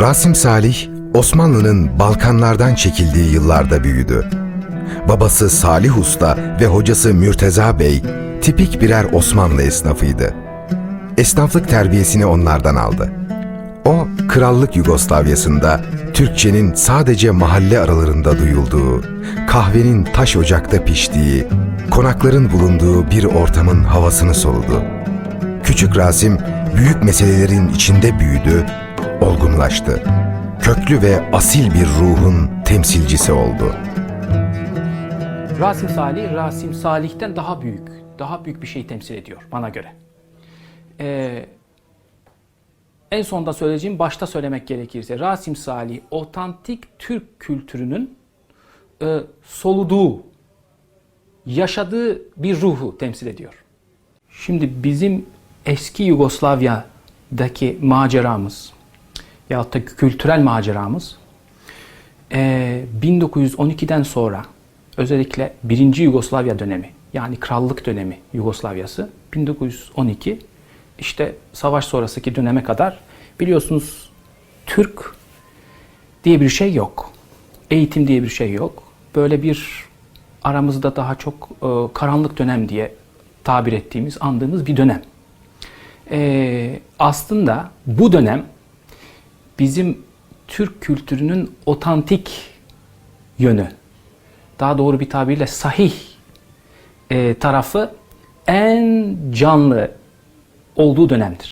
Rasim Salih, Osmanlı'nın Balkanlardan çekildiği yıllarda büyüdü. Babası Salih Usta ve hocası Mürteza Bey, tipik birer Osmanlı esnafıydı. Esnaflık terbiyesini onlardan aldı. O, Krallık Yugoslavyası'nda Türkçenin sadece mahalle aralarında duyulduğu, kahvenin taş ocakta piştiği, konakların bulunduğu bir ortamın havasını soludu. Küçük Rasim büyük meselelerin içinde büyüdü, olgunlaştı. Köklü ve asil bir ruhun temsilcisi oldu. Rasim Salih, Rasim Salih'ten daha büyük, daha büyük bir şey temsil ediyor bana göre. Ee, en sonda söyleyeceğim, başta söylemek gerekirse Rasim Salih, otantik Türk kültürünün e, soluduğu, yaşadığı bir ruhu temsil ediyor. Şimdi bizim eski Yugoslavya'daki maceramız, yahut da kültürel maceramız, ee, 1912'den sonra özellikle 1. Yugoslavya dönemi yani krallık dönemi Yugoslavyası 1912 işte savaş sonrasındaki döneme kadar biliyorsunuz Türk diye bir şey yok. Eğitim diye bir şey yok. Böyle bir aramızda daha çok e, karanlık dönem diye tabir ettiğimiz, andığımız bir dönem. Ee, aslında bu dönem bizim Türk kültürünün otantik yönü, daha doğru bir tabirle sahih e, tarafı en canlı olduğu dönemdir.